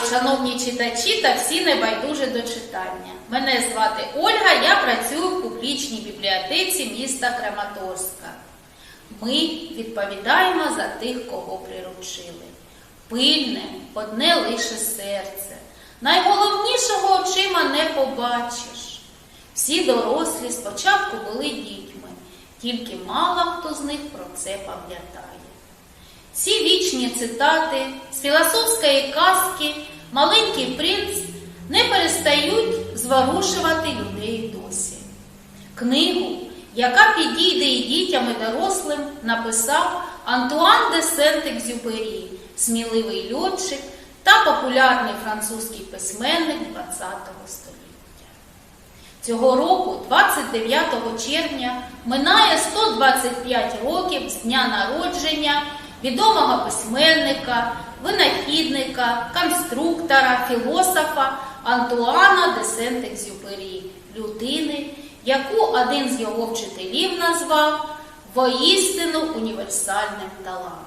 Шановні читачі та всі небайдужі до читання. Мене звати Ольга, я працюю в публічній бібліотеці міста Краматорська. Ми відповідаємо за тих, кого приручили. Пильне, одне лише серце. Найголовнішого очима не побачиш. Всі дорослі спочатку були дітьми, тільки мало хто з них про це пам'ятає. Ці вічні цитати з філософської казки Маленький принц не перестають зворушувати людей досі. Книгу, яка підійде і дітям, і дорослим, написав Антуан де Сент-Екзюпері, сміливий льотчик та популярний французький письменник ХХ століття. Цього року, 29 червня, минає 125 років з дня народження відомого письменника, винахідника, конструктора, філософа Антуана де Сент-Екзюпері, людини, яку один з його вчителів назвав воістину універсальним талантом.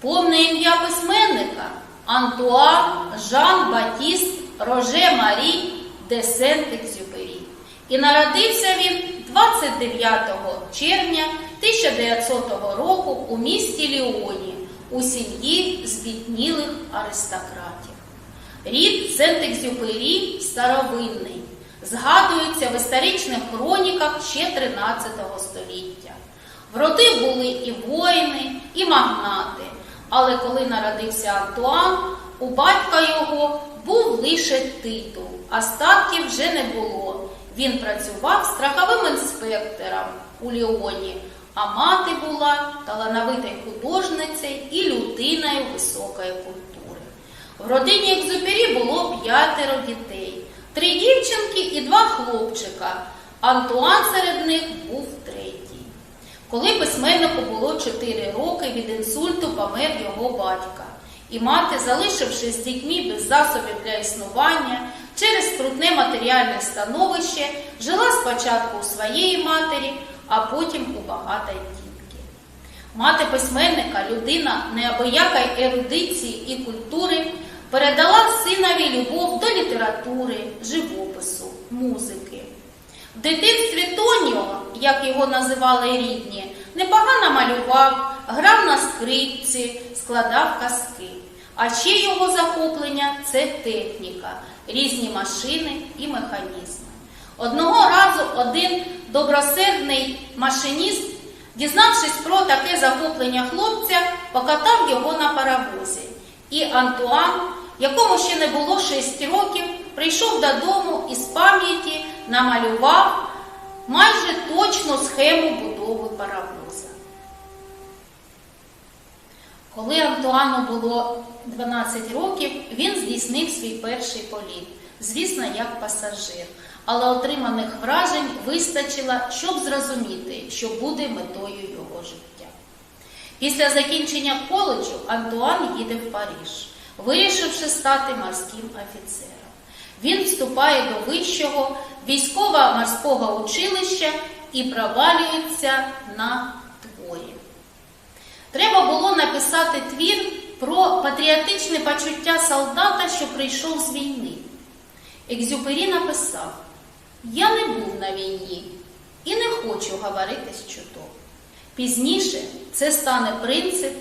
Повне ім'я письменника Антуан Жан Батіст Роже Марі де Сент-Екзюпері. І народився він 29 червня 1900 року у місті Ліоні у сім'ї збіднілих аристократів. Рід Сент-Екзюпері старовинний, згадується в історичних хроніках ще 13 століття. В роди були і воїни, і магнати. Але коли народився Антуан, у батька його був лише титул, а статків вже не було. Він працював страховим інспектором у Ліоні, а мати була талановитою художницею і людиною високої культури. В родині Екзюпері було п'ятеро дітей, три дівчинки і два хлопчика. Антуан серед них був третій. Коли письменнику було 4 роки, від інсульту помер його батька. І мати, залишившись з дітьми без засобів для існування, через трудне матеріальне становище, жила спочатку у своєї матері, а потім у багатої тітки. Мати письменника, людина неабиякої ерудиції і культури, передала синові любов до літератури, живопису, музики. В дитинстві Тоніо, як його називали рідні, непогано малював, грав на скрипці, складав казки. А ще його захоплення це техніка, різні машини і механізми. Одного разу один добросердний машиніст, дізнавшись про таке захоплення хлопця, покатав його на паровозі. І Антуан, якому ще не було 6 років, прийшов додому і з пам'яті намалював майже точну схему будови паровоза. Коли Антуану було 12 років, він здійснив свій перший політ, звісно, як пасажир, але отриманих вражень вистачило, щоб зрозуміти, що буде метою його життя. Після закінчення коледжу Антуан їде в Париж, вирішивши стати морським офіцером. Він вступає до вищого військово-морського училища і провалюється на творі. Треба було написати твір про патріотичне почуття солдата, що прийшов з війни. Екзюпері написав: Я не був на війні і не хочу говорити з чуток. Пізніше це стане принцип,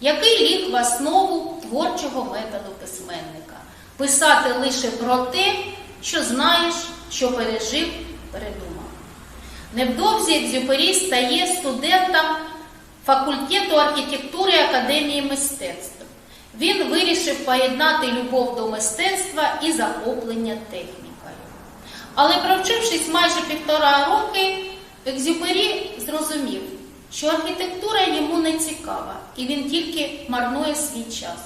який ліг в основу творчого методу письменника писати лише про те, що знаєш, що пережив, передумав. Невдовзі Екзюпері стає студентом факультету архітектури Академії мистецтв. Він вирішив поєднати любов до мистецтва і захоплення технікою. Але провчившись майже півтора роки, Екзюпері зрозумів, що архітектура йому не цікава, і він тільки марнує свій час.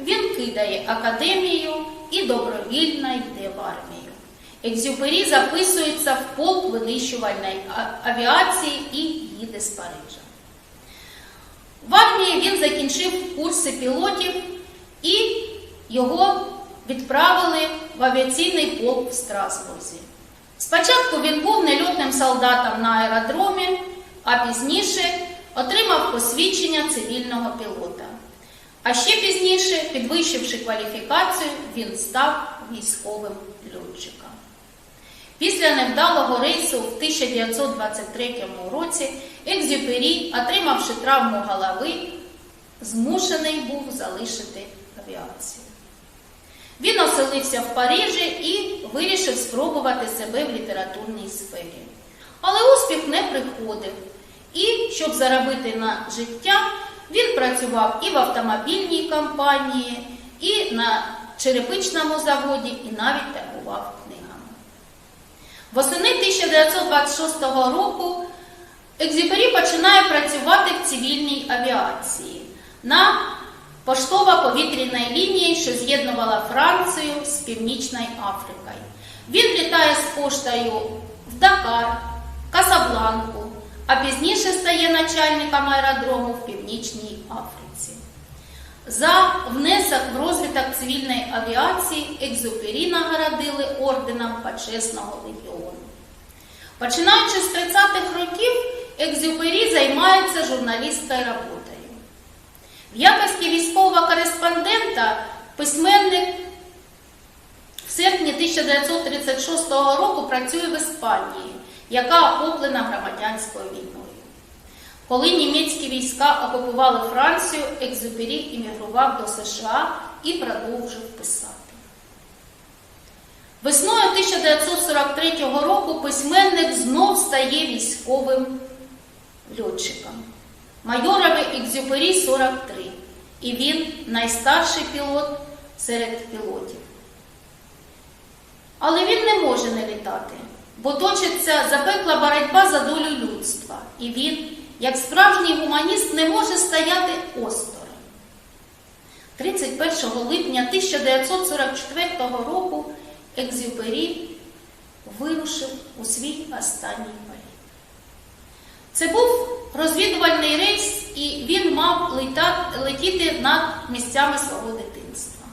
Він кидає академію і добровільно йде в армію. Екзюпері записується в полк винищувальної авіації і їде з Парижа. В армії він закінчив курси пілотів і його відправили в авіаційний полк в Страсбурзі. Спочатку він був нельотним солдатом на аеродромі, а пізніше отримав посвідчення цивільного пілота. А ще пізніше, підвищивши кваліфікацію, він став військовим льотчиком. Після невдалого рейсу в 1923 році Екзюпері, отримавши травму голови, змушений був залишити авіацію. Він оселився в Парижі і вирішив спробувати себе в літературній сфері. Але успіх не приходив. І, щоб заробити на життя, він працював і в автомобільній компанії, і на черепичному заводі, і навіть торгував книгами. Восени 1926 року Екзюпері починає працювати в цивільній авіації на поштово-повітряній лінії, що з'єднувала Францію з Північною Африкою. Він літає з поштою в Дакар, Касабланку, а пізніше стає начальником аеродрому в Північній Африці. За внесок в розвиток цивільної авіації Екзюпері нагородили орденом Почесного легіону. Починаючи з 30-х років, Екзюпері займається журналістською роботою. В якості військового кореспондента письменник в серпні 1936 року працює в Іспанії, яка охоплена громадянською війною. Коли німецькі війська окупували Францію, Екзюпері іммігрував до США і продовжив писати. Весною 1943 року письменник знов стає військовим льотчиком. Майорові Екзюпері 43, і він найстарший пілот серед пілотів. Але він не може не літати, бо точиться запекла боротьба за долю людства, і він, як справжній гуманіст, не може стояти осторонь. 31 липня 1944 року Екзюпері вирушив у свій останній політ. Це був розвідувальний рейс, і він мав летіти над місцями свого дитинства.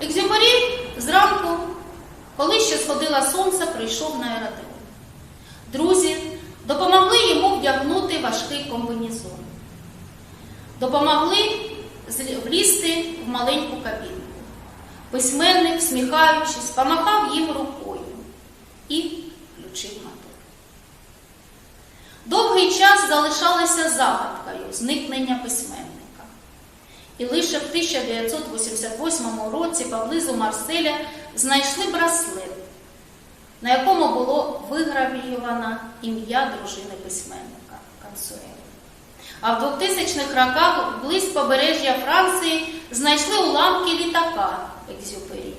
Екзюпері зранку, коли ще сходило сонце, прийшов на аеродром. Друзі допомогли йому вдягнути важкий комбінезон. Допомогли влізти в маленьку кабінку. Письменник, всміхаючись, помахав їм рукою і включив мотор. Довгий час залишалося загадкою зникнення письменника. І лише в 1988 році поблизу Марселя знайшли браслет, на якому було вигравіювано ім'я дружини письменника Консуели. А в 2000-х роках близь побережжя Франції знайшли уламки літака Екзюпері.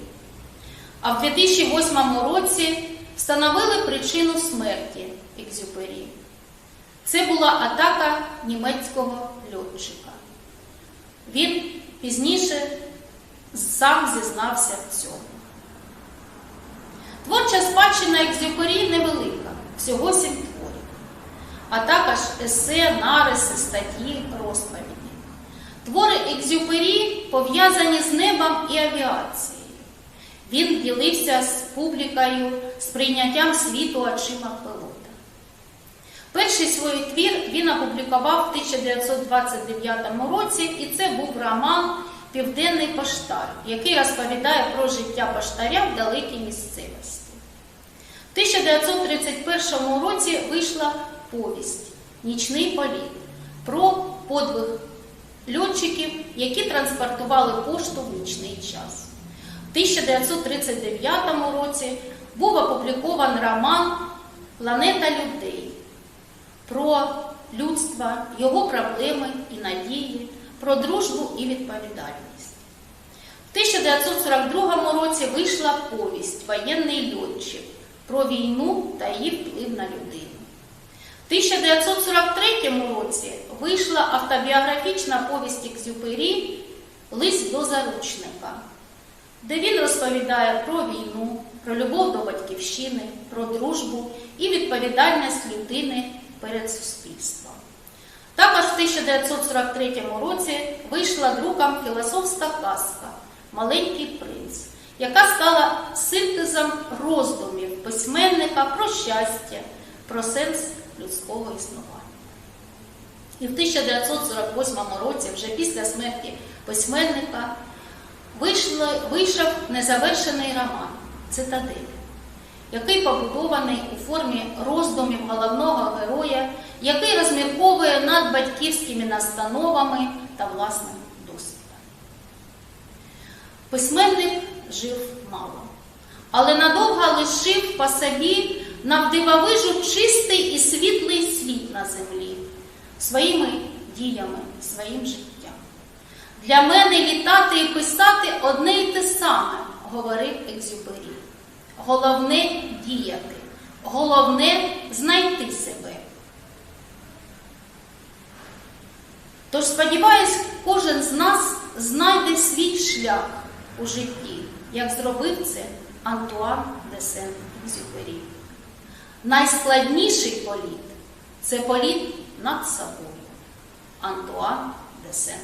А в 2008 році встановили причину смерті Екзюпері. Це була атака німецького льотчика. Він пізніше сам зізнався в цьому. Творча спадщина Екзюпері невелика, всього сім творів, а також есе, нариси, статті, розповіді. Твори Екзюпері пов'язані з небом і авіацією. Він ділився з публікою сприйняттям світу очима пилота. Перший свій твір він опублікував в 1929 році, і це був роман Південний поштар, який розповідає про життя поштаря в далекій місцевості. В 1931 році вийшла повість Нічний політ про подвиг льотчиків, які транспортували пошту в нічний час. В 1939 році був опублікований роман Планета людей про людство, його проблеми і надії, про дружбу і відповідальність. В 1942 році вийшла повість Воєнний льотчик про війну та її вплив на людину. В 1943 році вийшла автобіографічна повість Екзюпері Лист до заручника, де він розповідає про війну, про любов до батьківщини, про дружбу і відповідальність людини перед суспільством. Також в 1943 році вийшла друком філософська казка Маленький принц, яка стала синтезом роздумів письменника про щастя, про сенс людського існування. І в 1948 році, вже після смерті письменника, вийшов незавершений роман Цитадель, який побудований у формі роздумів головного героя, який розмірковує над батьківськими настановами та власним досвідом. Письменник жив мало, але надовго лишив по собі навдивовижу чистий і світлий світ на землі своїми діями, своїм життям. Для мене літати і писати одне й те саме, говорив Екзюпері. Головне діяти, головне знайти себе. Тож, сподіваюсь, кожен з нас знайде свій шлях у житті, як зробив це Антуан де Сен-Екзюпері. Найскладніший політ це політ над собою. Антуан де Сен